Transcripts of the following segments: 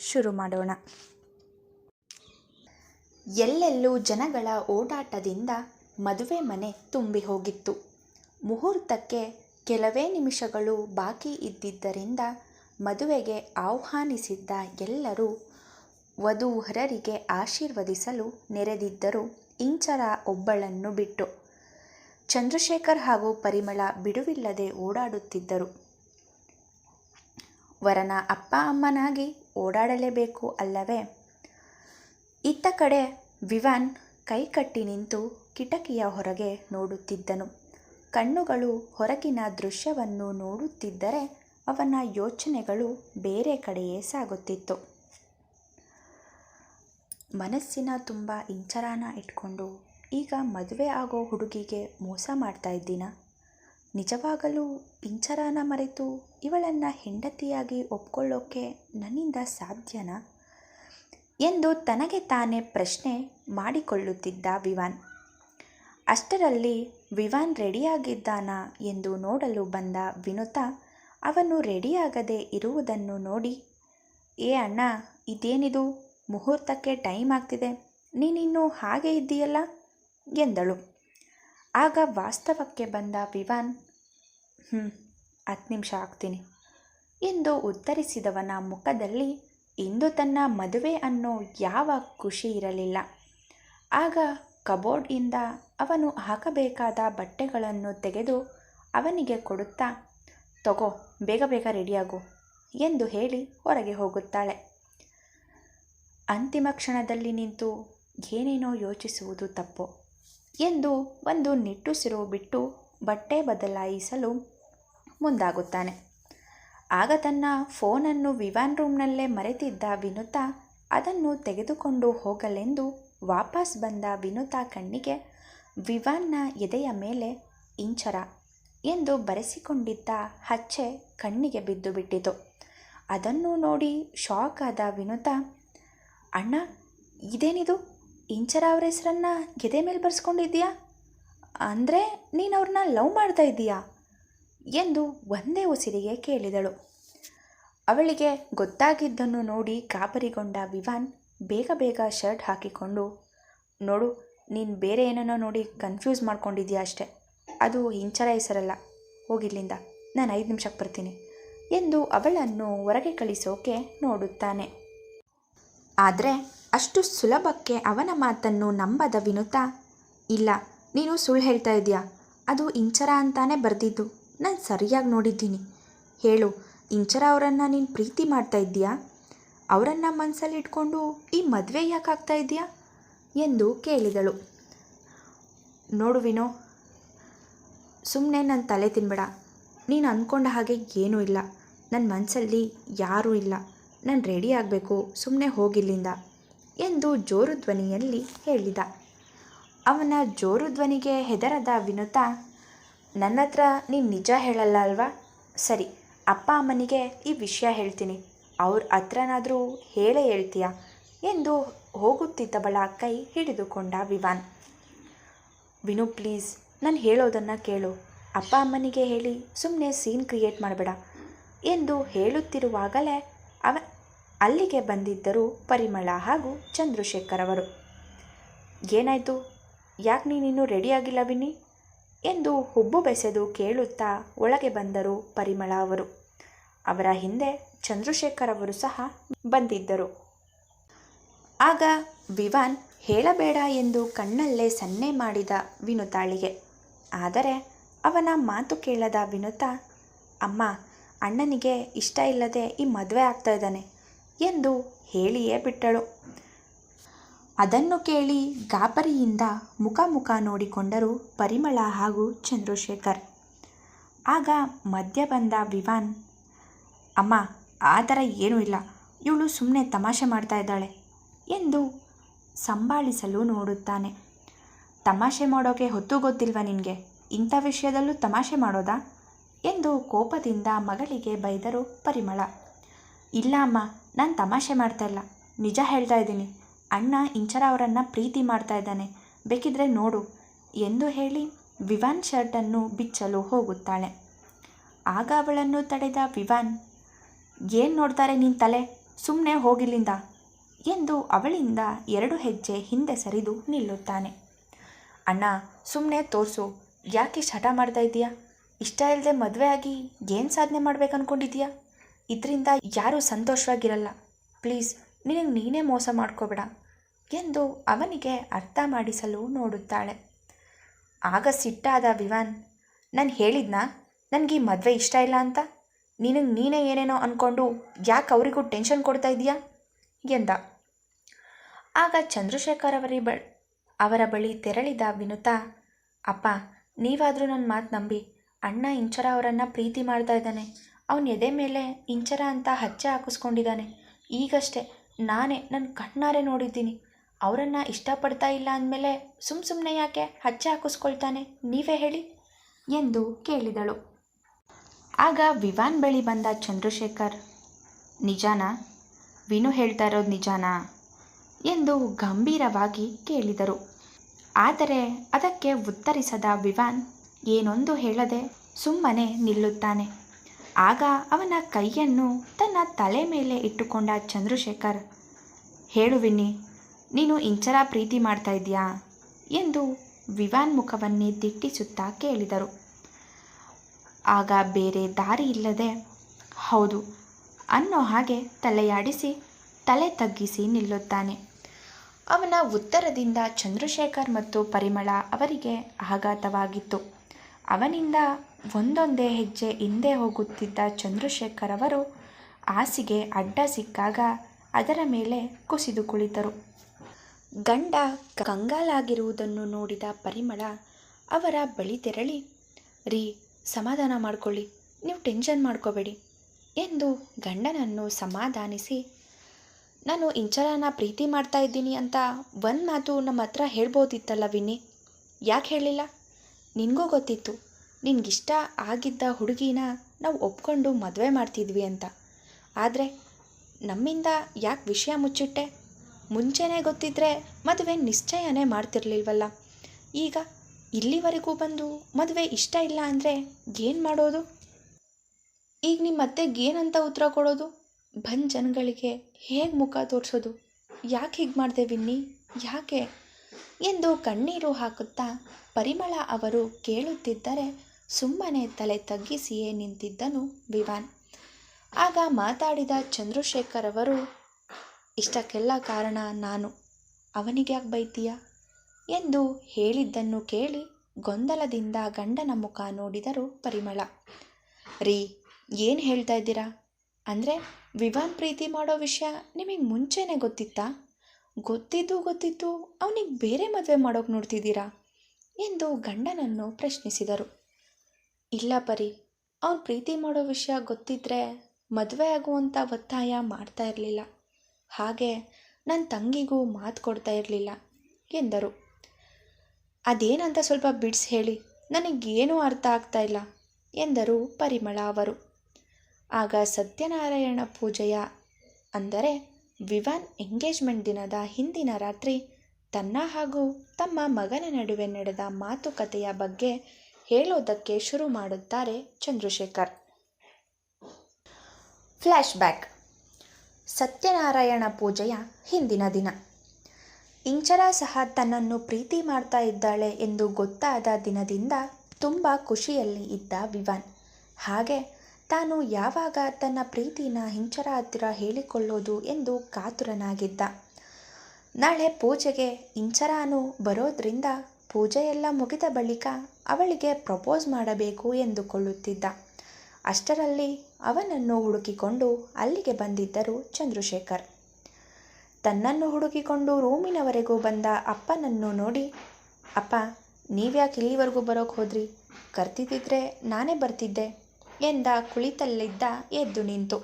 ಶುರು ಮಾಡೋಣ. ಎಲ್ಲೆಲ್ಲೂ ಜನಗಳ ಓಡಾಟದಿಂದ ಮದುವೆ ಮನೆ ತುಂಬಿ ಹೋಗಿತ್ತು. ಮುಹೂರ್ತಕ್ಕೆ ಕೆಲವೇ ನಿಮಿಷಗಳು ಬಾಕಿ ಇದ್ದಿದ್ದರಿಂದ ಮದುವೆಗೆ ಆಹ್ವಾನಿಸಿದ್ದ ಎಲ್ಲರೂ ವಧೂವರರಿಗೆ ಆಶೀರ್ವದಿಸಲು ನೆರೆದಿದ್ದರು ಇಂಚರ ಒಬ್ಬಳನ್ನು ಬಿಟ್ಟು. ಚಂದ್ರಶೇಖರ್ ಹಾಗೂ ಪರಿಮಳ ಬಿಡುವಿಲ್ಲದೆ ಓಡಾಡುತ್ತಿದ್ದರು. ವರನ ಅಪ್ಪ ಅಮ್ಮನಾಗಿ ಓಡಾಡಲೇಬೇಕು ಅಲ್ಲವೇ? ಇತ್ತ ಕಡೆ ವಿವಾನ್ ಕೈಕಟ್ಟಿ ನಿಂತು ಕಿಟಕಿಯ ಹೊರಗೆ ನೋಡುತ್ತಿದ್ದನು. ಕಣ್ಣುಗಳು ಹೊರಗಿನ ದೃಶ್ಯವನ್ನು ನೋಡುತ್ತಿದ್ದರೆ ಅವನ ಯೋಚನೆಗಳು ಬೇರೆ ಕಡೆಯೇ ಸಾಗುತ್ತಿತ್ತು. ಮನಸ್ಸಿನ ತುಂಬ ಇಂಚರಾನ ಇಟ್ಕೊಂಡು ಈಗ ಮದುವೆ ಆಗೋ ಹುಡುಗಿಗೆ ಮೋಸ ಮಾಡ್ತಾ ಇದ್ದೀನ? ನಿಜವಾಗಲೂ ಪಿಂಚರಾನ ಮರೆತು ಇವಳನ್ನು ಹೆಂಡತಿಯಾಗಿ ಒಪ್ಕೊಳ್ಳೋಕೆ ನನ್ನಿಂದ ಸಾಧ್ಯನಾ? ಎಂದು ತನಗೆ ತಾನೇ ಪ್ರಶ್ನೆ ಮಾಡಿಕೊಳ್ಳುತ್ತಿದ್ದ ವಿವಾನ್. ಅಷ್ಟರಲ್ಲಿ ವಿವಾನ್ ರೆಡಿಯಾಗಿದ್ದಾನಾ ಎಂದು ನೋಡಲು ಬಂದ ವಿನುತಾ, ಅವನು ರೆಡಿಯಾಗದೆ ಇರುವುದನ್ನು ನೋಡಿ, ಏ ಅಣ್ಣ, ಇದೇನಿದು? ಮುಹೂರ್ತಕ್ಕೆ ಟೈಮ್ ಆಗ್ತಿದೆ. ನೀನಿನ್ನೂ ಹಾಗೆ ಇದ್ದೀಯಲ್ಲ? ಎಂದಳು. ಆಗ ವಾಸ್ತವಕ್ಕೆ ಬಂದ ವಿವಾನ್ ಹ್ಞೂ ಹತ್ತು ನಿಮಿಷ ಆಗ್ತೀನಿ ಎಂದು ಉತ್ತರಿಸಿದವನ ಮುಖದಲ್ಲಿ ಇಂದು ತನ್ನ ಮದುವೆ ಅನ್ನೋ ಯಾವ ಖುಷಿ ಇರಲಿಲ್ಲ. ಆಗ ಕಬೋರ್ಡಿಂದ ಅವನು ಹಾಕಬೇಕಾದ ಬಟ್ಟೆಗಳನ್ನು ತೆಗೆದು ಅವನಿಗೆ ಕೊಡುತ್ತಾ, ತಗೋ, ಬೇಗ ಬೇಗ ರೆಡಿಯಾಗು ಎಂದು ಹೇಳಿ ಹೊರಗೆ ಹೋಗುತ್ತಾಳೆ. ಅಂತಿಮ ಕ್ಷಣದಲ್ಲಿ ನಿಂತು ಏನೇನೋ ಯೋಚಿಸುವುದು ತಪ್ಪು. ಎಂದು ಒಂದು ನಿಟ್ಟುಸಿರು ಬಿಟ್ಟು ಬಟ್ಟೆ ಬದಲಾಯಿಸಲು ಮುಂದಾಗುತ್ತಾನೆ. ಆಗ ತನ್ನ ಫೋನನ್ನು ವಿವಾನ್ ರೂಮ್ನಲ್ಲೇ ಮರೆತಿದ್ದ ವಿನುತಾ ಅದನ್ನು ತೆಗೆದುಕೊಂಡು ಹೋಗಲೆಂದು ವಾಪಸ್ ಬಂದ ವಿನುತಾ ಕಣ್ಣಿಗೆ, ವಿವಾನ್ನ ಎದೆಯ ಮೇಲೆ ಇಂಚರ ಎಂದು ಬರೆಸಿಕೊಂಡಿದ್ದ ಹಚ್ಚೆ ಕಣ್ಣಿಗೆ ಬಿದ್ದು ಬಿಟ್ಟಿತು ಅದನ್ನು ನೋಡಿ ಶಾಕ್ ಆದ ವಿನುತಾ, ಅಣ್ಣ, ಇದೇನಿದು? ಇಂಚರ ಅವರ ಹೆಸರನ್ನ ಗೆದೆ ಮೇಲೆ ಬರೆಸ್ಕೊಂಡಿದ್ದೀಯಾ? ಅಂದರೆ ನೀನು ಅವ್ರನ್ನ ಲವ್ ಮಾಡ್ತಾ ಇದ್ದೀಯಾ? ಎಂದು ಒಂದೇ ಉಸಿರಿಗೆ ಕೇಳಿದಳು. ಅವಳಿಗೆ ಗೊತ್ತಾಗಿದ್ದನ್ನು ನೋಡಿ ಗಾಬರಿಗೊಂಡ ವಿವಾನ್ ಬೇಗ ಬೇಗ ಶರ್ಟ್ ಹಾಕಿಕೊಂಡು, ನೋಡು, ನೀನು ಬೇರೆ ಏನನ್ನೋ ನೋಡಿ ಕನ್ಫ್ಯೂಸ್ ಮಾಡ್ಕೊಂಡಿದ್ಯಾ ಅಷ್ಟೆ. ಅದು ಇಂಚರ ಹೆಸರಲ್ಲ. ಹೋಗಿಲ್ಲಿಂದ ನಾನು ಐದು ನಿಮಿಷಕ್ಕೆ ಬರ್ತೀನಿ. ಎಂದು ಅವಳನ್ನು ಹೊರಗೆ ಕಳಿಸೋಕೆ ನೋಡುತ್ತಾನೆ. ಆದರೆ ಅಷ್ಟು ಸುಲಭಕ್ಕೆ ಅವನ ಮಾತನ್ನು ನಂಬದ ವಿನುತಾ, ಇಲ್ಲ, ನೀನು ಸುಳ್ಳು ಹೇಳ್ತಾ ಇದೆಯಾ ಅದು ಇಂಚರ ಅಂತಾನೆ ಬರೆದಿದ್ದು. ನಾನು ಸರಿಯಾಗಿ ನೋಡಿದ್ದೀನಿ. ಹೇಳು, ಇಂಚರ ಅವರನ್ನು ನೀನು ಪ್ರೀತಿ ಮಾಡ್ತಾ ಇದ್ದೀಯಾ? ಅವರನ್ನು ಮನಸ್ಸಲ್ಲಿ ಇಟ್ಕೊಂಡು ಈ ಮದುವೆ ಯಾಕೆ ಆಗ್ತಾ ಇದೆಯಾ ಎಂದು ಕೇಳಿದಳು. ನೋಡು ವಿನೋ ಸುಮ್ಮನೆ ನನ್ನ ತಲೆ ತಿನ್ಬೇಡ. ನೀನು ಅಂದ್ಕೊಂಡ ಹಾಗೆ ಏನೂ ಇಲ್ಲ. ನನ್ನ ಮನಸ್ಸಲ್ಲಿ ಯಾರೂ ಇಲ್ಲ. ನಾನು ರೆಡಿ ಆಗಬೇಕು. ಸುಮ್ಮನೆ ಹೋಗಿಲ್ಲಿಂದ ಎಂದು ಜೋರು ಧ್ವನಿಯಲ್ಲಿ ಹೇಳಿದ. ಅವನ ಜೋರು ಧ್ವನಿಗೆ ಹೆದರದ ವಿನುತ ನನ್ನ ಹತ್ರ ನೀನು ನಿಜ ಹೇಳಲ್ಲ ಅಲ್ವಾ? ಸರಿ, ಅಪ್ಪ ಅಮ್ಮನಿಗೆ ಈ ವಿಷಯ ಹೇಳ್ತೀನಿ. ಅವ್ರ ಹತ್ರನಾದರೂ ಹೇಳೇ ಹೇಳ್ತೀಯ? ಎಂದು ಹೋಗುತ್ತಿದ್ದವಳ ಕೈ ಹಿಡಿದುಕೊಂಡ ವಿವಾನ್. ವಿನು, ಪ್ಲೀಸ್, ನಾನು ಹೇಳೋದನ್ನು ಕೇಳು. ಅಪ್ಪ ಅಮ್ಮನಿಗೆ ಹೇಳಿ ಸುಮ್ಮನೆ ಸೀನ್ ಕ್ರಿಯೇಟ್ ಮಾಡಬೇಡ ಎಂದು ಹೇಳುತ್ತಿರುವಾಗಲೇ ಅವ ಅಲ್ಲಿಗೆ ಬಂದಿದ್ದರು ಪರಿಮಳ ಹಾಗೂ ಚಂದ್ರಶೇಖರ್ ಅವರು ಏನಾಯಿತು? ಯಾಕೆ ನೀನಿನ್ನೂ ರೆಡಿಯಾಗಿಲ್ಲ ವಿನಿ ಎಂದು ಹುಬ್ಬು ಬೆಸೆದು ಕೇಳುತ್ತಾ ಒಳಗೆ ಬಂದರು ಪರಿಮಳ ಅವರು. ಅವರ ಹಿಂದೆ ಚಂದ್ರಶೇಖರ್ ಅವರು ಸಹ ಬಂದಿದ್ದರು. ಆಗ ವಿವಾನ್ ಹೇಳಬೇಡ ಎಂದು ಕಣ್ಣಲ್ಲೇ ಸನ್ನೆ ಮಾಡಿದ ವಿನುತಾಳಿಗೆ. ಆದರೆ ಅವನ ಮಾತು ಕೇಳದ ವಿನುತಾ, ಅಮ್ಮ, ಅಣ್ಣನಿಗೆ ಇಷ್ಟ ಇಲ್ಲದೆ ಈ ಮದುವೆ ಆಗ್ತಾ ಇದ್ದಾನೆ. ಎಂದು ಹೇಳಿಯೇ ಬಿಟ್ಟಳು. ಅದನ್ನು ಕೇಳಿ ಗಾಬರಿಯಿಂದ ಮುಖ ಮುಖ ನೋಡಿಕೊಂಡರು ಪರಿಮಳ ಹಾಗೂ ಚಂದ್ರಶೇಖರ್. ಆಗ ಮಧ್ಯ ಬಂದ ವಿವಾನ್, ಅಮ್ಮ, ಆ ಥರ ಏನೂ ಇಲ್ಲ. ಇವಳು ಸುಮ್ಮನೆ ತಮಾಷೆ ಮಾಡ್ತಾ ಇದ್ದಾಳೆ ಎಂದು ಸಂಭಾಳಿಸಲು ನೋಡುತ್ತಾನೆ. ತಮಾಷೆ ಮಾಡೋಕೆ ಹೊತ್ತು ಗೊತ್ತಿಲ್ವ ನಿನಗೆ? ಇಂಥ ವಿಷಯದಲ್ಲೂ ತಮಾಷೆ ಮಾಡೋದಾ? ಎಂದು ಕೋಪದಿಂದ ಮಗಳಿಗೆ ಬೈದರು ಪರಿಮಳ. ಇಲ್ಲ, ಅಮ್ಮ. ನಾನು ತಮಾಷೆ ಮಾಡ್ತಾ ಇಲ್ಲ. ನಿಜ ಹೇಳ್ತಾ ಇದ್ದೀನಿ. ಅಣ್ಣ ಇಂಚರ ಅವರನ್ನು ಪ್ರೀತಿ ಮಾಡ್ತಾ ಇದ್ದಾನೆ. ಬೇಕಿದ್ರೆ ನೋಡು. ಎಂದು ಹೇಳಿ ವಿವಾನ್ ಶರ್ಟನ್ನು ಬಿಚ್ಚಲು ಹೋಗುತ್ತಾಳೆ. ಆಗ ಅವಳನ್ನು ತಡೆದ ವಿವಾನ್, ಏನು ನೋಡ್ತಾರೆ ನಿನ್ನ ತಲೆ? ಸುಮ್ಮನೆ ಹೋಗಿಲ್ಲಿಂದ? ಎಂದು ಅವಳಿಂದ ಎರಡು ಹೆಜ್ಜೆ ಹಿಂದೆ ಸರಿದು ನಿಲ್ಲುತ್ತಾನೆ. ಅಣ್ಣ ಸುಮ್ಮನೆ ತೋರಿಸು. ಯಾಕೆ ಹಠ ಮಾಡ್ತಾ ಇದ್ದೀಯಾ? ಇಷ್ಟ ಇಲ್ಲದೆ ಮದುವೆ ಆಗಿ ಏನು ಸಾಧನೆ ಮಾಡ್ಬೇಕು ಅಂದ್ಕೊಂಡಿದ್ಯಾ ಇದರಿಂದ ಯಾರೂ ಸಂತೋಷವಾಗಿರಲ್ಲ. ಪ್ಲೀಸ್, ನಿನಗೆ ನೀನೇ ಮೋಸ ಮಾಡ್ಕೋಬೇಡ. ಎಂದು ಅವನಿಗೆ ಅರ್ಥ ಮಾಡಿಸಲು ನೋಡುತ್ತಾಳೆ. ಆಗ ಸಿಟ್ಟಾದ ವಿವಾನ್, ನಾನು ಹೇಳಿದ್ನಾ? ನನಗೆ ಈ ಮದುವೆ ಇಷ್ಟ ಇಲ್ಲ ಅಂತ? ನಿನಗೆ ನೀನೇ ಏನೇನೋ ಅಂದ್ಕೊಂಡು ಯಾಕೆ ಅವರಿಗೂ ಟೆನ್ಷನ್ ಕೊಡ್ತಾ ಇದೆಯಾ ಎಂದ. ಆಗ ಚಂದ್ರಶೇಖರ್ ಅವರಿ ಬ, ಅವರ ಬಳಿ ತೆರಳಿದ ವಿನುತಾ, ಅಪ್ಪ, ನೀವಾದರೂ ನನ್ನ ಮಾತು ನಂಬಿ ಅಣ್ಣ ಇಂಚರ ಅವರನ್ನು ಪ್ರೀತಿ ಮಾಡ್ತಾ ಇದ್ದಾನೆ. ಅವನ ಎದೆ ಮೇಲೆ ಇಂಚರ ಅಂತ ಹಚ್ಚೆ ಹಾಕಿಸ್ಕೊಂಡಿದ್ದಾನೆ. ಈಗಷ್ಟೇ ನಾನೇ ನನ್ನ ಕಣ್ಣಾರೆ ನೋಡಿದ್ದೀನಿ. ಅವರನ್ನು ಇಷ್ಟಪಡ್ತಾ ಇಲ್ಲ ಅಂದಮೇಲೆ ಸುಮ್ಮ ಸುಮ್ಮನೆ ಯಾಕೆ ಹಚ್ಚೆ ಹಾಕಿಸ್ಕೊಳ್ತಾನೆ? ನೀವೇ ಹೇಳಿ. ಎಂದು ಕೇಳಿದಳು. ಆಗ ವಿವಾನ್ ಬಳಿ ಬಂದ ಚಂದ್ರಶೇಖರ್, ನಿಜಾನಾ? ವಿನು ಹೇಳ್ತಾ ಇರೋದು ನಿಜಾನಾ? ಎಂದು ಗಂಭೀರವಾಗಿ ಕೇಳಿದರು. ಆದರೆ ಅದಕ್ಕೆ ಉತ್ತರಿಸದ ವಿವಾನ್, ಏನೊಂದು ಹೇಳದೆ ಸುಮ್ಮನೆ ನಿಲ್ಲುತ್ತಾನೆ. ಆಗ ಅವನ ಕೈಯನ್ನು ತನ್ನ ತಲೆ ಮೇಲೆ ಇಟ್ಟುಕೊಂಡ ಚಂದ್ರಶೇಖರ್, ಹೇಳು ವಿನ್ನಿ, ನೀನು ಇಂಚರ ಪ್ರೀತಿ ಮಾಡ್ತಾ ಇದೆಯಾ ಎಂದು ವಿವಾನ್ ಮುಖವನ್ನೇ ದಿಟ್ಟಿಸುತ್ತಾ ಕೇಳಿದರು. ಆಗ ಬೇರೆ ದಾರಿ ಇಲ್ಲದೆ, ಹೌದು, ಅನ್ನೋ ಹಾಗೆ ತಲೆಯಾಡಿಸಿ ತಲೆ ತಗ್ಗಿಸಿ ನಿಲ್ಲುತ್ತಾನೆ. ಅವನ ಉತ್ತರದಿಂದ ಚಂದ್ರಶೇಖರ್ ಮತ್ತು ಪರಿಮಳ ಅವರಿಗೆ ಆಘಾತವಾಗಿತ್ತು. ಅವನಿಂದ ಒಂದೊಂದೇ ಹೆಜ್ಜೆ ಹಿಂದೆ ಹೋಗುತ್ತಿದ್ದ ಚಂದ್ರಶೇಖರ್ ಅವರು ಹಾಸಿಗೆ ಅಡ್ಡ ಸಿಕ್ಕಾಗ ಅದರ ಮೇಲೆ ಕುಸಿದು ಕುಳಿತರು. ಗಂಡ ಕಂಗಾಲಾಗಿರುವುದನ್ನು ನೋಡಿದ ಪರಿಮಳ ಅವರ ಬಳಿ ತೆರಳಿ, ರೀ, ಸಮಾಧಾನ ಮಾಡ್ಕೊಳ್ಳಿ, ನೀವು ಟೆನ್ಷನ್ ಮಾಡ್ಕೋಬೇಡಿ ಎಂದು ಗಂಡನನ್ನು ಸಮಾಧಾನಿಸಿ, ನಾನು ಇಂಚರನ ಪ್ರೀತಿ ಮಾಡ್ತಾ ಇದ್ದೀನಿ ಅಂತ ಒಂದು ಮಾತು ನಮ್ಮ ಹತ್ರ ಹೇಳ್ಬೋದಿತ್ತಲ್ಲ ವಿನಿ ಯಾಕೆ ಹೇಳಿಲ್ಲ? ನಿನಗೂ ಗೊತ್ತಿತ್ತು. ನಿನಗಿಷ್ಟ ಆಗಿದ್ದ ಹುಡುಗಿನ ನಾವು ಒಪ್ಕೊಂಡು ಮದುವೆ ಮಾಡ್ತಿದ್ವಿ ಅಂತ. ಆದರೆ ನಮ್ಮಿಂದ ಯಾಕೆ ವಿಷಯ ಮುಚ್ಚಿಟ್ಟೆ? ಮುಂಚೆನೇ ಗೊತ್ತಿದ್ದರೆ ಮದುವೆ ನಿಶ್ಚಯನೇ ಮಾಡ್ತಿರ್ಲಿಲ್ವಲ್ಲ. ಈಗ ಇಲ್ಲಿವರೆಗೂ ಬಂದು ಮದುವೆ ಇಷ್ಟ ಇಲ್ಲ ಅಂದರೆ ಏನು ಮಾಡೋದು? ಈಗ ನಿಮ್ಮ ಅತ್ತೆಗೆ ಏನಂತ ಉತ್ತರ ಕೊಡೋದು? ಬಂದ ಜನಗಳಿಗೆ ಹೇಗೆ ಮುಖ ತೋರಿಸೋದು? ಯಾಕೆ ಹೀಗೆ ಮಾಡಿದೆ ವಿನ್ನಿ? ಯಾಕೆ? ಎಂದು ಕಣ್ಣೀರು ಹಾಕುತ್ತಾ ಪರಿಮಳ ಅವರು ಕೇಳುತ್ತಿದ್ದರೆ ಸುಮ್ಮನೆ ತಲೆ ತಗ್ಗಿಸಿಯೇ ನಿಂತಿದ್ದನು ವಿವಾನ್. ಆಗ ಮಾತಾಡಿದ ಚಂದ್ರಶೇಖರ್ ಅವರು, ಇಷ್ಟಕ್ಕೆಲ್ಲ ಕಾರಣ ನಾನು. ಅವನಿಗ್ಯಾಕೆ ಬೈತೀಯ? ಎಂದು ಹೇಳಿದ್ದನ್ನು ಕೇಳಿ ಗೊಂದಲದಿಂದ ಗಂಡನ ಮುಖ ನೋಡಿದರು ಪರಿಮಳ. ರೀ, ಏನು ಹೇಳ್ತಾ ಇದ್ದೀರಾ? ಅಂದರೆ ವಿವಾನ್ ಪ್ರೀತಿ ಮಾಡೋ ವಿಷಯ ನಿಮಗೆ ಮುಂಚೆನೇ ಗೊತ್ತಿತ್ತಾ? ಗೊತ್ತಿದ್ದು ಗೊತ್ತಿತ್ತು ಅವನಿಗೆ ಬೇರೆ ಮದುವೆ ಮಾಡೋಕೆ ನೋಡ್ತಿದ್ದೀರಾ? ಎಂದು ಗಂಡನನ್ನು ಪ್ರಶ್ನಿಸಿದರು. ಇಲ್ಲ ಪರಿ, ಅವನು ಪ್ರೀತಿ ಮಾಡೋ ವಿಷಯ ಗೊತ್ತಿದ್ದರೆ ಮದುವೆ ಆಗುವಂಥ ಒತ್ತಾಯ ಮಾಡ್ತಾ ಇರಲಿಲ್ಲ. ಹಾಗೆ ನನ್ನ ತಂಗಿಗೂ ಮಾತು ಕೊಡ್ತಾ ಇರಲಿಲ್ಲ, ಎಂದರು. ಅದೇನಂತ ಸ್ವಲ್ಪ ಬಿಡಿಸಿ ಹೇಳಿ, ನನಗೇನೂ ಅರ್ಥ ಆಗ್ತಾ ಇಲ್ಲ, ಎಂದರು ಪರಿಮಳ ಅವರು. ಆಗ ಸತ್ಯನಾರಾಯಣ ಪೂಜೆಯ, ಅಂದರೆ ವಿವಾನ್ ಎಂಗೇಜ್ಮೆಂಟ್ ದಿನದ ಹಿಂದಿನ ರಾತ್ರಿ ತನ್ನ ಹಾಗೂ ತಮ್ಮ ಮಗನ ನಡುವೆ ನಡೆದ ಮಾತುಕತೆಯ ಬಗ್ಗೆ ಹೇಳೋದಕ್ಕೆ ಶುರು ಮಾಡುತ್ತಾರೆ ಚಂದ್ರಶೇಖರ್. Flash back. ಸತ್ಯನಾರಾಯಣ ಪೂಜೆಯ ಹಿಂದಿನ ದಿನ. ಇಂಚರ ಸಹ ತನ್ನನ್ನು ಪ್ರೀತಿ ಮಾಡ್ತಾ ಇದ್ದಾಳೆ ಎಂದು ಗೊತ್ತಾದ ದಿನದಿಂದ ತುಂಬ ಖುಷಿಯಲ್ಲಿ ಇದ್ದ ವಿವಾನ್. ಹಾಗೆ ತಾನು ಯಾವಾಗ ತನ್ನ ಪ್ರೀತಿನ ಹಿಂಚರ ಹತ್ತಿರ ಹೇಳಿಕೊಳ್ಳೋದು ಎಂದು ಕಾತುರನಾಗಿದ್ದ. ನಾಳೆ ಪೂಜೆಗೆ ಇಂಚರಾನು ಬರೋದ್ರಿಂದ ಪೂಜೆಯೆಲ್ಲ ಮುಗಿದ ಬಳಿಕ ಅವಳಿಗೆ ಪ್ರಪೋಸ್ ಮಾಡಬೇಕು ಎಂದುಕೊಳ್ಳುತ್ತಿದ್ದ. ಅಷ್ಟರಲ್ಲಿ ಅವನನ್ನು ಹುಡುಕಿಕೊಂಡು ಅಲ್ಲಿಗೆ ಬಂದಿದ್ದರು ಚಂದ್ರಶೇಖರ್. ತನ್ನನ್ನು ಹುಡುಕಿಕೊಂಡು ರೂಮಿನವರೆಗೂ ಬಂದ ಅಪ್ಪನನ್ನು ನೋಡಿ, ಅಪ್ಪ, ನೀವ್ಯಾಕೆ ಇಲ್ಲಿವರೆಗೂ ಬರೋಕೆ ಹೋದ್ರಿ? ಕರ್ತಿದ್ದಿದ್ರೆ ನಾನೇ ಬರ್ತಿದ್ದೆ. ಎಂದ ಕುಳಿತಲ್ಲಿದ್ದ ಎದ್ದು ನಿಂತು.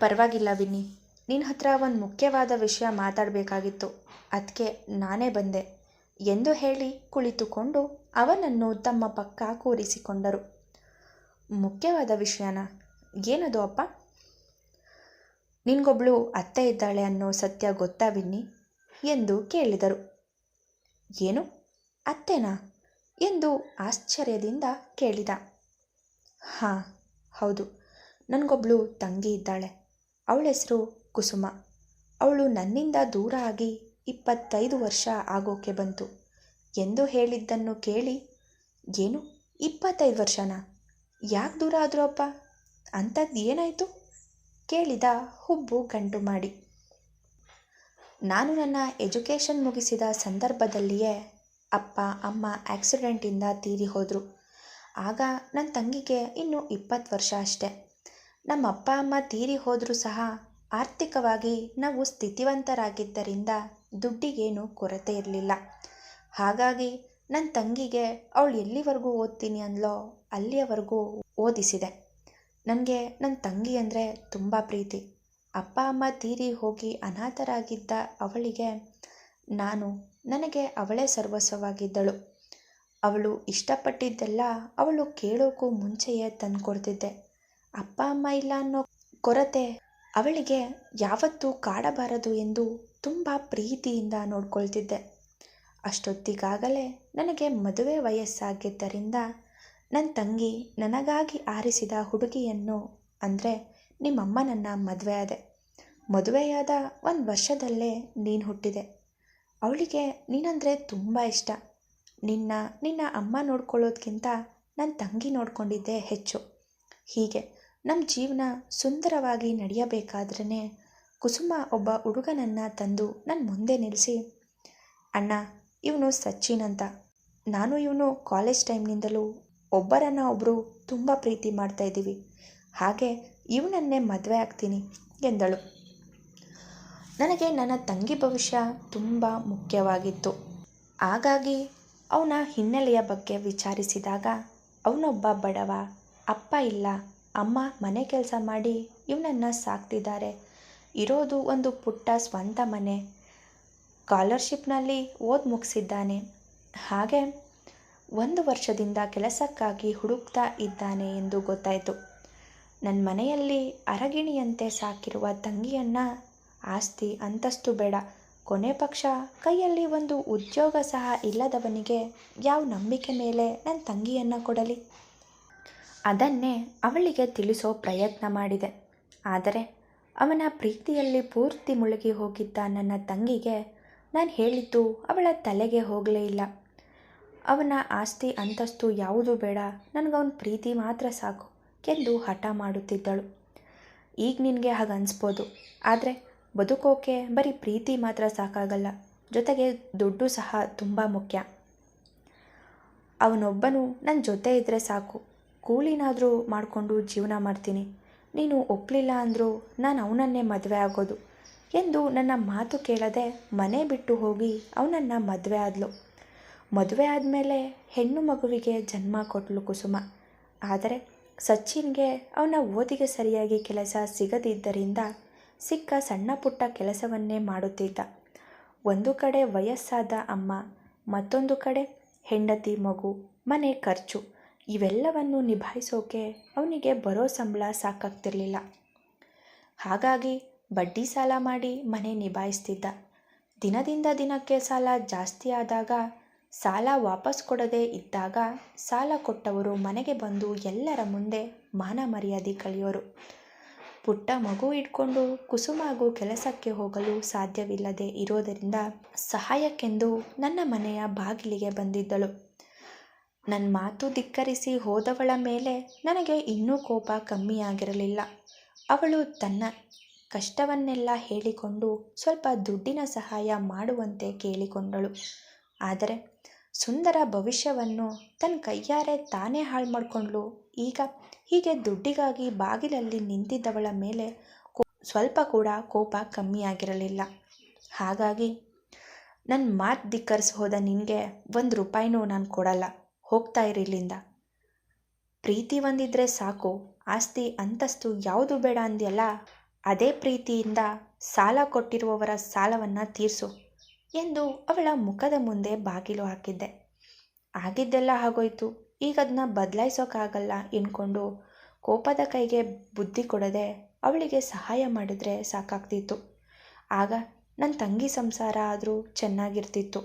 ಪರವಾಗಿಲ್ಲ ವಿನ್ನಿ ನಿನ್ನ ಹತ್ರ ಒಂದು ಮುಖ್ಯವಾದ ವಿಷಯ ಮಾತಾಡಬೇಕಾಗಿತ್ತು. ಅದಕ್ಕೆ ನಾನೇ ಬಂದೆ. ಎಂದು ಹೇಳಿ ಕುಳಿತುಕೊಂಡು ಅವನನ್ನು ತಮ್ಮ ಪಕ್ಕ ಕೂರಿಸಿಕೊಂಡರು. ಮುಖ್ಯವಾದ ವಿಷಯನ? ಏನದು ಅಪ್ಪ? ನಿನ್ಗೊಬ್ಳು ಅತ್ತೆ ಇದ್ದಾಳೆ ಅನ್ನೋ ಸತ್ಯ ಗೊತ್ತಾ ವಿನ್ನಿ ಎಂದು ಕೇಳಿದರು. ಏನು? ಅತ್ತೆನಾ? ಎಂದು ಆಶ್ಚರ್ಯದಿಂದ ಕೇಳಿದ. ಹಾಂ, ಹೌದು. ನನಗೊಬ್ಳು ತಂಗಿ ಇದ್ದಾಳೆ. ಅವಳ ಹೆಸರು ಕುಸುಮ. ಅವಳು ನನ್ನಿಂದ ದೂರ ಆಗಿ ಇಪ್ಪತ್ತೈದು ವರ್ಷ ಆಗೋಕೆ ಬಂತು. ಎಂದು ಹೇಳಿದ್ದನ್ನು ಕೇಳಿ, ಏನು, ಇಪ್ಪತ್ತೈದು ವರ್ಷನಾ? ಯಾಕೆ ದೂರ ಆದರೂ ಅಪ್ಪ? ಅಂಥದ್ದು ಏನಾಯಿತು? ಕೇಳಿದ ಹುಬ್ಬು ಗಂಟು ಮಾಡಿ. ನಾನು ನನ್ನ ಎಜುಕೇಷನ್ ಮುಗಿಸಿದ ಸಂದರ್ಭದಲ್ಲಿಯೇ ಅಪ್ಪ, ಅಮ್ಮ ಆಕ್ಸಿಡೆಂಟಿಂದ ತೀರಿ ಹೋದರು. ಆಗ ನನ್ನ ತಂಗಿಗೆ ಇನ್ನೂ ಇಪ್ಪತ್ತು ವರ್ಷ ಅಷ್ಟೆ. ನಮ್ಮ ಅಪ್ಪ, ಅಮ್ಮ ತೀರಿ ಹೋದರೂ ಸಹ ಆರ್ಥಿಕವಾಗಿ ನಾವು ಸ್ಥಿತಿವಂತರಾಗಿದ್ದರಿಂದ ದುಡ್ಡಿಗೇನು ಕೊರತೆ ಇರಲಿಲ್ಲ. ಹಾಗಾಗಿ ನನ್ನ ತಂಗಿಗೆ ಅವಳು ಎಲ್ಲಿವರೆಗೂ ಓದ್ತೀನಿ ಅಂದ್ಲೋ ಅಲ್ಲಿಯವರೆಗೂ ಓದಿಸಿದೆ. ನನಗೆ ನನ್ನ ತಂಗಿ ಅಂದರೆ ತುಂಬ ಪ್ರೀತಿ. ಅಪ್ಪ, ಅಮ್ಮ ತೀರಿ ಹೋಗಿ ಅನಾಥರಾಗಿದ್ದ ಅವಳಿಗೆ ನಾನು, ನನಗೆ ಅವಳೇ ಸರ್ವಸ್ವವಾಗಿದ್ದಳು. ಅವಳು ಇಷ್ಟಪಟ್ಟಿದ್ದೆಲ್ಲ ಅವಳು ಕೇಳೋಕ್ಕೂ ಮುಂಚೆಯೇ ತಂದುಕೊಡ್ತಿದ್ದೆ. ಅಪ್ಪ, ಅಮ್ಮ ಇಲ್ಲ ಅನ್ನೋ ಕೊರತೆ ಅವಳಿಗೆ ಯಾವತ್ತೂ ಕಾಡಬಾರದು ಎಂದು ತುಂಬ ಪ್ರೀತಿಯಿಂದ ನೋಡ್ಕೊಳ್ತಿದ್ದೆ. ಅಷ್ಟೊತ್ತಿಗಾಗಲೇ ನನಗೆ ಮದುವೆ ವಯಸ್ಸಾಗಿದ್ದರಿಂದ ನನ್ನ ತಂಗಿ ನನಗಾಗಿ ಆರಿಸಿದ ಹುಡುಗಿಯನ್ನು ಅಂದರೆ ನಿಮ್ಮಮ್ಮನನ್ನು ಮದುವೆ ಆದೆ. ಮದುವೆಯಾದ ಒಂದು ವರ್ಷದಲ್ಲೇ ನೀನು ಹುಟ್ಟಿದೆ. ಅವಳಿಗೆ ನೀನಂದರೆ ತುಂಬ ಇಷ್ಟ. ನಿನ್ನ ನಿನ್ನ ಅಮ್ಮ ನೋಡ್ಕೊಳ್ಳೋದ್ಕಿಂತ ನನ್ನ ತಂಗಿ ನೋಡ್ಕೊಂಡಿದ್ದೇ ಹೆಚ್ಚು. ಹೀಗೆ ನಮ್ಮ ಜೀವನ ಸುಂದರವಾಗಿ ನಡೆಯಬೇಕಾದ್ರೇ ಕುಸುಮ ಒಬ್ಬ ಹುಡುಗನನ್ನು ತಂದು ನನ್ನ ಮುಂದೆ ನಿಲ್ಲಿಸಿ ಅಣ್ಣ, ಇವನು ಸಚಿನ್ ಅಂತ. ನಾನು ಇವನು ಕಾಲೇಜ್ ಟೈಮ್ನಿಂದಲೂ ಒಬ್ಬರನ್ನ ಒಬ್ಬರು ತುಂಬ ಪ್ರೀತಿ ಮಾಡ್ತಾ ಇದ್ದೀವಿ. ಹಾಗೆ ಇವನನ್ನೇ ಮದುವೆ ಆಗ್ತೀನಿ, ಎಂದಳು. ನನಗೆ ನನ್ನ ತಂಗಿ ಭವಿಷ್ಯ ತುಂಬ ಮುಖ್ಯವಾಗಿತ್ತು. ಹಾಗಾಗಿ ಅವನ ಹಿನ್ನೆಲೆಯ ಬಗ್ಗೆ ವಿಚಾರಿಸಿದಾಗ, ಅವನೊಬ್ಬ ಬಡವ, ಅಪ್ಪ ಇಲ್ಲ, ಅಮ್ಮ ಮನೆ ಕೆಲಸ ಮಾಡಿ ಇವನನ್ನು ಸಾಕ್ತಿದ್ದಾರೆ. ಇರೋದು ಒಂದು ಪುಟ್ಟ ಸ್ವಂತ ಮನೆ. ಸ್ಕಾಲರ್ಶಿಪ್ನಲ್ಲಿ ಓದಿ ಮುಗಿಸಿದ್ದಾನೆ. ಹಾಗೆ ಒಂದು ವರ್ಷದಿಂದ ಕೆಲಸಕ್ಕಾಗಿ ಹುಡುಕ್ತಾ ಇದ್ದಾನೆ ಎಂದು ಗೊತ್ತಾಯಿತು. ನನ್ನ ಮನೆಯಲ್ಲಿ ಅರಗಿಣಿಯಂತೆ ಸಾಕಿರುವ ತಂಗಿಯನ್ನು ಆಸ್ತಿ ಅಂತಸ್ತು ಬೇಡ. ಕೊನೆ ಪಕ್ಷ ಕೈಯಲ್ಲಿ ಒಂದು ಉದ್ಯೋಗ ಸಹ ಇಲ್ಲದವನಿಗೆ ಯಾವ ನಂಬಿಕೆ ಮೇಲೆ ನನ್ನ ತಂಗಿಯನ್ನು ಕೊಡಲಿ? ಅದನ್ನೇ ಅವಳಿಗೆ ತಿಳಿಸೋ ಪ್ರಯತ್ನ ಮಾಡಿದೆ. ಆದರೆ ಅವನ ಪ್ರೀತಿಯಲ್ಲಿ ಪೂರ್ತಿ ಮುಳುಗಿ ಹೋಗಿದ್ದ ನನ್ನ ತಂಗಿಗೆ ನಾನು ಹೇಳಿದ್ದು ಅವಳ ತಲೆಗೆ ಹೋಗಲೇ ಇಲ್ಲ. ಅವನ ಆಸ್ತಿ ಅಂತಸ್ತು ಯಾವುದೂ ಬೇಡ, ನನಗವನ ಪ್ರೀತಿ ಮಾತ್ರ ಸಾಕು ಎಂದು ಹಠ ಮಾಡುತ್ತಿದ್ದಳು. ಈಗ ನಿನಗೆ ಹಾಗೆ ಅನಿಸ್ಬೋದು ಆದರೆ ಬದುಕೋಕೆ ಬರೀ ಪ್ರೀತಿ ಮಾತ್ರ ಸಾಕಾಗಲ್ಲ. ಜೊತೆಗೆ ದುಡ್ಡು ಸಹ ತುಂಬ ಮುಖ್ಯ. ಅವನೊಬ್ಬನು ನನ್ನ ಜೊತೆ ಇದ್ದರೆ ಸಾಕು. ಕೂಲಿನಾದರೂ ಮಾಡಿಕೊಂಡು ಜೀವನ ಮಾಡ್ತೀನಿ. ನೀನು ಒಪ್ಪಲಿಲ್ಲ ಅಂದರೂ ನಾನು ಅವನನ್ನೇ ಮದುವೆ ಆಗೋದು ಎಂದು ನನ್ನ ಮಾತು ಕೇಳದೆ ಮನೆ ಬಿಟ್ಟು ಹೋಗಿ ಅವನನ್ನು ಮದುವೆ ಆದಳು ಮದುವೆ ಆದಮೇಲೆ ಹೆಣ್ಣು ಮಗುವಿಗೆ ಜನ್ಮ ಕೊಟ್ಟಳು ಕುಸುಮ. ಆದರೆ ಸಚಿನ್ಗೆ ಅವನ ಓದಿಗೆ ಸರಿಯಾಗಿ ಕೆಲಸ ಸಿಗದಿದ್ದರಿಂದ ಸಿಕ್ಕ ಸಣ್ಣ ಪುಟ್ಟ ಕೆಲಸವನ್ನೇ ಮಾಡುತ್ತಿದ್ದ. ಒಂದು ಕಡೆ ವಯಸ್ಸಾದ ಅಮ್ಮ, ಮತ್ತೊಂದು ಕಡೆ ಹೆಂಡತಿ, ಮಗು, ಮನೆ ಖರ್ಚು. ಇವೆಲ್ಲವನ್ನು ನಿಭಾಯಿಸೋಕೆ ಅವನಿಗೆ ಬರೋ ಸಂಬಳ ಸಾಕಾಗ್ತಿರ್ಲಿಲ್ಲ. ಹಾಗಾಗಿ ಬಡ್ಡಿ ಸಾಲ ಮಾಡಿ ಮನೆ ನಿಭಾಯಿಸ್ತಿದ್ದ. ದಿನದಿಂದ ದಿನಕ್ಕೆ ಸಾಲ ಜಾಸ್ತಿ ಆದಾಗ, ಸಾಲ ವಾಪಸ್ ಕೊಡದೇ ಇದ್ದಾಗ ಸಾಲ ಕೊಟ್ಟವರು ಮನೆಗೆ ಬಂದು ಎಲ್ಲರ ಮುಂದೆ ಮಾನ ಮರ್ಯಾದೆ ಕಳೆಯೋರು. ಪುಟ್ಟ ಮಗು ಇಟ್ಕೊಂಡು ಕುಸುಮಾಗೂ ಕೆಲಸಕ್ಕೆ ಹೋಗಲು ಸಾಧ್ಯವಿಲ್ಲದೆ ಇರೋದರಿಂದ ಸಹಾಯಕ್ಕೆಂದು ನನ್ನ ಮನೆಯ ಬಾಗಿಲಿಗೆ ಬಂದಿದ್ದಳು. ನನ್ನ ಮಾತು ಧಿಕ್ಕರಿಸಿ ಹೋದವಳ ಮೇಲೆ ನನಗೆ ಇನ್ನೂ ಕೋಪ ಕಮ್ಮಿಯಾಗಿರಲಿಲ್ಲ. ಅವಳು ತನ್ನ ಕಷ್ಟವನ್ನೆಲ್ಲ ಹೇಳಿಕೊಂಡು ಸ್ವಲ್ಪ ದುಡ್ಡಿನ ಸಹಾಯ ಮಾಡುವಂತೆ ಕೇಳಿಕೊಂಡಳು. ಆದರೆ ಸುಂದರ ಭವಿಷ್ಯವನ್ನು ತನ್ನ ಕೈಯಾರೆ ತಾನೇ ಹಾಳು ಮಾಡಿಕೊಂಡ್ಳು ಈಗ ಹೀಗೆ ದುಡ್ಡಿಗಾಗಿ ಬಾಗಿಲಲ್ಲಿ ನಿಂತಿದ್ದವಳ ಮೇಲೆ ಸ್ವಲ್ಪ ಕೂಡ ಕೋಪ ಕಮ್ಮಿಯಾಗಿರಲಿಲ್ಲ ಹಾಗಾಗಿ ನನ್ನ ಮಾತು ಧಿಕ್ಕರಿಸಿ ಹೋದ ನಿನಗೆ ಒಂದು ರೂಪಾಯಿನೂ ನಾನು ಕೊಡಲ್ಲ. ಹೋಗ್ತಾ ಇರಲಿಂದ ಪ್ರೀತಿ ಒಂದಿದ್ರೆ ಸಾಕು. ಆಸ್ತಿ, ಅಂತಸ್ತು ಯಾವುದು ಬೇಡ ಅಂದ್ಯಲ್ಲ, ಅದೇ ಪ್ರೀತಿಯಿಂದ ಸಾಲ ಕೊಟ್ಟಿರುವವರ ಸಾಲವನ್ನು ತೀರಿಸು ಎಂದು ಅವಳ ಮುಖದ ಮುಂದೆ ಬಾಗಿಲು ಹಾಕಿದ್ದೆ. ಆಗಿದ್ದೆಲ್ಲ ಆಗೋಯ್ತು. ಈಗ ಅದನ್ನ ಬದಲಾಯಿಸೋಕ್ಕಾಗಲ್ಲ ಎಂದ್ಕೊಂಡು ಕೋಪದ ಕೈಗೆ ಬುದ್ಧಿ ಕೊಡದೆ ಅವಳಿಗೆ ಸಹಾಯ ಮಾಡಿದ್ರೆ ಸಾಕಾಗ್ತಿತ್ತು. ಆಗ ನನ್ನ ತಂಗಿ ಸಂಸಾರ ಆದರೂ ಚೆನ್ನಾಗಿರ್ತಿತ್ತು.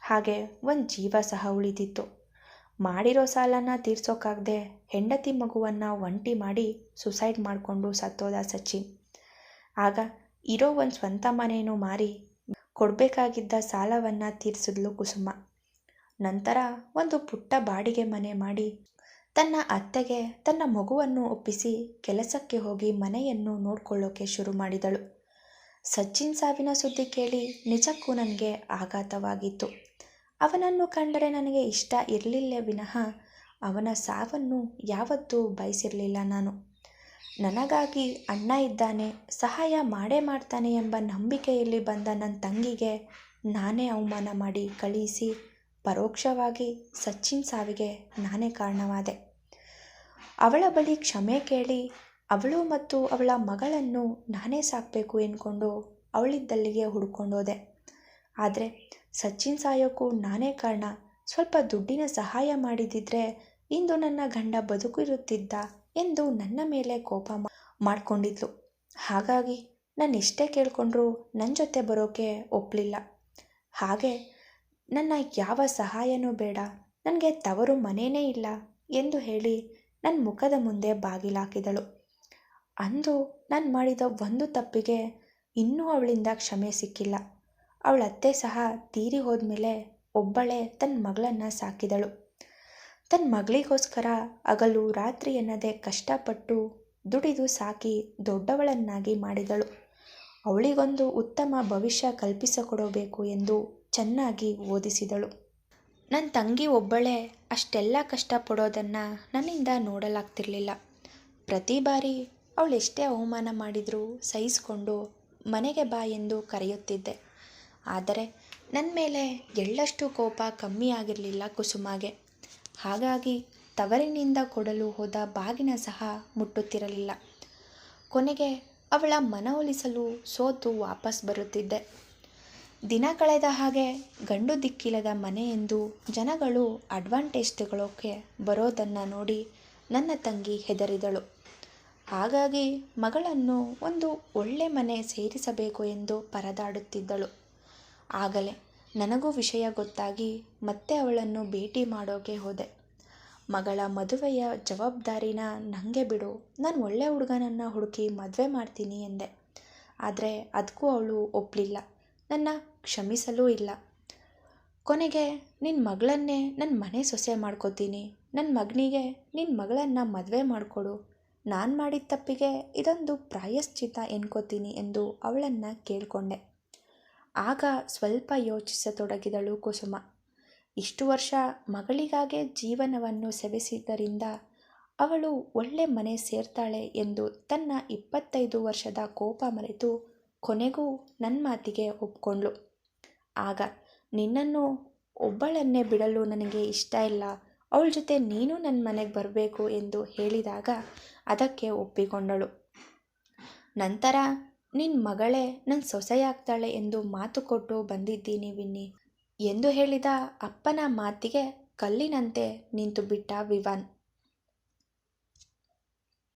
ಹಾಗೆ ಒಂದು ಜೀವ ಸಹ ಉಳಿದಿತ್ತು. ಮಾಡಿರೋ ಸಾಲನ ತೀರ್ಸೋಕ್ಕಾಗದೆ ಹೆಂಡತಿ ಮಗುವನ್ನು ಒಂಟಿ ಮಾಡಿ ಸುಸೈಡ್ ಮಾಡಿಕೊಂಡು ಸತ್ತೋದ ಸಚಿನ್ ಆಗ ಇರೋ ಒಂದು ಸ್ವಂತ ಮನೆಯೂ ಮಾರಿ ಕೊಡಬೇಕಾಗಿದ್ದ ಸಾಲವನ್ನು ತೀರಿಸಿದ್ಲು ಕುಸುಮ. ನಂತರ ಒಂದು ಪುಟ್ಟ ಬಾಡಿಗೆ ಮನೆ ಮಾಡಿ ತನ್ನ ಅತ್ತೆಗೆ ತನ್ನ ಮಗುವನ್ನು ಒಪ್ಪಿಸಿ ಕೆಲಸಕ್ಕೆ ಹೋಗಿ ಮನೆಯನ್ನು ನೋಡ್ಕೊಳ್ಳೋಕೆ ಶುರು ಮಾಡಿದಳು. ಸಚಿನ್ ಸಾವಿನ ಸುದ್ದಿ ಕೇಳಿ ನಿಜಕ್ಕೂ ನನಗೆ ಆಘಾತವಾಗಿತ್ತು. ಅವನನ್ನು ಕಂಡರೆ ನನಗೆ ಇಷ್ಟ ಇರಲಿಲ್ಲ ವಿನಃ ಅವನ ಸಾವನ್ನು ಯಾವತ್ತೂ ಬಯಸಿರಲಿಲ್ಲ ನಾನು. ನನಗಾಗಿ ಅಣ್ಣ ಇದ್ದಾನೆ, ಸಹಾಯ ಮಾಡೇ ಮಾಡ್ತಾನೆ ಎಂಬ ನಂಬಿಕೆಯಲ್ಲಿ ಬಂದ ನನ್ನ ತಂಗಿಗೆ ನಾನೇ ಅವಮಾನ ಮಾಡಿ ಕಳುಹಿಸಿ ಪರೋಕ್ಷವಾಗಿ ಸಚಿನ್ ಸಾವಿಗೆ ನಾನೇ ಕಾರಣವಾದೆ. ಅವಳ ಬಳಿ ಕ್ಷಮೆ ಕೇಳಿ ಅವಳು ಮತ್ತು ಅವಳ ಮಗಳನ್ನು ನಾನೇ ಸಾಕಬೇಕು ಎಂದ್ಕೊಂಡು ಅವಳಿದ್ದಲ್ಲಿಗೆ ಹುಡ್ಕೊಂಡೋದೆ. ಆದರೆ ಸಚಿನ್ ಸಾಯೋಕ್ಕೂ ನಾನೇ ಕಾರಣ. ಸ್ವಲ್ಪ ದುಡ್ಡಿನ ಸಹಾಯ ಮಾಡಿದಿದ್ರೆ ಇಂದು ನನ್ನ ಗಂಡ ಬದುಕಿರುತ್ತಿದ್ದ ಎಂದು ನನ್ನ ಮೇಲೆ ಕೋಪ ಮಾಡಿಕೊಂಡಿದ್ಲು. ಹಾಗಾಗಿ ನಾನು ಇಷ್ಟೇ ಕೇಳಿಕೊಂಡ್ರೂ ನನ್ನ ಜೊತೆ ಬರೋಕೆ ಒಪ್ಪಲಿಲ್ಲ ಹಾಗೆ ನನ್ನ ಯಾವ ಸಹಾಯನೂ ಬೇಡ. ನನಗೆ ತವರು ಮನೆಯೇ ಇಲ್ಲ ಎಂದು ಹೇಳಿ ನನ್ನ ಮುಖದ ಮುಂದೆ ಬಾಗಿಲಾಕಿದಳು ಅಂದು ನಾನು ಮಾಡಿದ ಒಂದು ತಪ್ಪಿಗೆ ಇನ್ನೂ ಅವಳಿಂದ ಕ್ಷಮೆ ಸಿಕ್ಕಿಲ್ಲ. ಅವಳ ಅತ್ತೆ ಸಹ ತೀರಿ ಹೋದ್ಮೇಲೆ ಒಬ್ಬಳೇ ತನ್ನ ಮಗಳನ್ನು ಸಾಕಿದಳು. ತನ್ನ ಮಗಳಿಗೋಸ್ಕರ ಹಗಲು ರಾತ್ರಿ ಎನ್ನದೆ ಕಷ್ಟಪಟ್ಟು ದುಡಿದು ಸಾಕಿ ದೊಡ್ಡವಳನ್ನಾಗಿ ಮಾಡಿದಳು. ಅವಳಿಗೊಂದು ಉತ್ತಮ ಭವಿಷ್ಯ ಕಲ್ಪಿಸಿಕೊಡಬೇಕು ಎಂದು ಚೆನ್ನಾಗಿ ಓದಿಸಿದಳು. ನನ್ನ ತಂಗಿ ಒಬ್ಬಳೇ, ಅಷ್ಟೆಲ್ಲ ಕಷ್ಟಪಡೋದನ್ನು ನನ್ನಿಂದ ನೋಡಲಾಗ್ತಿರ್ಲಿಲ್ಲ. ಪ್ರತಿ ಬಾರಿ ಅವಳೆಷ್ಟೇ ಅವಮಾನ ಮಾಡಿದರೂ ಸಹಿಸಿಕೊಂಡು ಮನೆಗೆ ಬಾ ಎಂದು ಕರೆಯುತ್ತಿದ್ದೆ. ಆದರೆ ನನ್ನ ಮೇಲೆ ಎಳ್ಳಷ್ಟು ಕೋಪ ಕಮ್ಮಿ ಆಗಿರಲಿಲ್ಲ ಕುಸುಮಾಗೆ. ಹಾಗಾಗಿ ತವರಿನಿಂದ ಕೊಡಲು ಹೋದ ಬಾಗಿನ ಸಹ ಮುಟ್ಟುತ್ತಿರಲಿಲ್ಲ. ಕೊನೆಗೆ ಅವಳ ಮನವೊಲಿಸಲು ಸೋತು ವಾಪಸ್ ಬರುತ್ತಿದ್ದೆ. ದಿನ ಕಳೆದ ಹಾಗೆ ಗಂಡು ದಿಕ್ಕಿಲ್ಲದ ಮನೆ ಎಂದು ಜನಗಳು ಅಡ್ವಾಂಟೇಜ್ ತಗೊಳ್ಳೋಕೆ ಬರೋದನ್ನು ನೋಡಿ ನನ್ನ ತಂಗಿ ಹೆದರಿದಳು. ಹಾಗಾಗಿ ಮಗಳನ್ನು ಒಂದು ಒಳ್ಳೆ ಮನೆ ಸೇರಿಸಬೇಕು ಎಂದು ಪರದಾಡುತ್ತಿದ್ದಳು. ಆಗಲೇ ನನಗೂ ವಿಷಯ ಗೊತ್ತಾಗಿ ಮತ್ತೆ ಅವಳನ್ನು ಭೇಟಿ ಮಾಡೋಕೆ ಹೋದೆ. ಮಗಳ ಮದುವೆಯ ಜವಾಬ್ದಾರಿನ ನನಗೆ ಬಿಡು. ನಾನು ಒಳ್ಳೆ ಹುಡುಗನನ್ನು ಹುಡುಕಿ ಮದುವೆ ಮಾಡ್ತೀನಿ ಎಂದೆ. ಆದರೆ ಅದಕ್ಕೂ ಅವಳು ಒಪ್ಪಲಿಲ್ಲ ನನ್ನ ಕ್ಷಮಿಸಲೂ ಇಲ್ಲ. ಕೊನೆಗೆ ನಿನ್ನ ಮಗಳನ್ನೇ ನನ್ನ ಮನೆ ಸೊಸೆ ಮಾಡ್ಕೋತೀನಿ. ನನ್ನ ಮಗನಿಗೆ ನಿನ್ನ ಮಗಳನ್ನು ಮದುವೆ ಮಾಡಿಕೊಡು. ನಾನು ಮಾಡಿದ ತಪ್ಪಿಗೆ ಇದೊಂದು ಪ್ರಾಯಶ್ಚಿತ ಎನ್ಕೋತೀನಿ ಎಂದು ಅವಳನ್ನು ಕೇಳಿಕೊಂಡೆ. ಆಗ ಸ್ವಲ್ಪ ಯೋಚಿಸತೊಡಗಿದಳು ಕುಸುಮ. ಇಷ್ಟು ವರ್ಷ ಮಗಳಿಗಾಗೇ ಜೀವನವನ್ನು ಸೆವೆಸಿದ್ದರಿಂದ ಅವಳು ಒಳ್ಳೆ ಮನೆ ಸೇರ್ತಾಳೆ ಎಂದು ತನ್ನ ಇಪ್ಪತ್ತೈದು ವರ್ಷದ ಕೋಪ ಮರೆತು ಕೊನೆಗೂ ನನ್ನ ಮಾತಿಗೆ ಒಪ್ಕೊಂಡ್ಳು. ಆಗ, ನಿನ್ನನ್ನು ಒಬ್ಬಳನ್ನೇ ಬಿಡಲು ನನಗೆ ಇಷ್ಟ ಇಲ್ಲ, ಅವಳ ಜೊತೆ ನೀನು ನನ್ನ ಮನೆಗೆ ಬರಬೇಕು ಎಂದು ಹೇಳಿದಾಗ ಅದಕ್ಕೆ ಒಪ್ಪಿಕೊಂಡಳು. ನಂತರ ನಿನ್ನ ಮಗಳೇ ನನ್ನ ಸೊಸೆಯಾಗ್ತಾಳೆ ಎಂದು ಮಾತು ಕೊಟ್ಟು ಬಂದಿದ್ದೀನಿ ವಿನ್ನಿ. ಎಂದು ಹೇಳಿದ ಅಪ್ಪನ ಮಾತಿಗೆ ಕಲ್ಲಿನಂತೆ ನಿಂತುಬಿಟ್ಟ ವಿವಾನ್.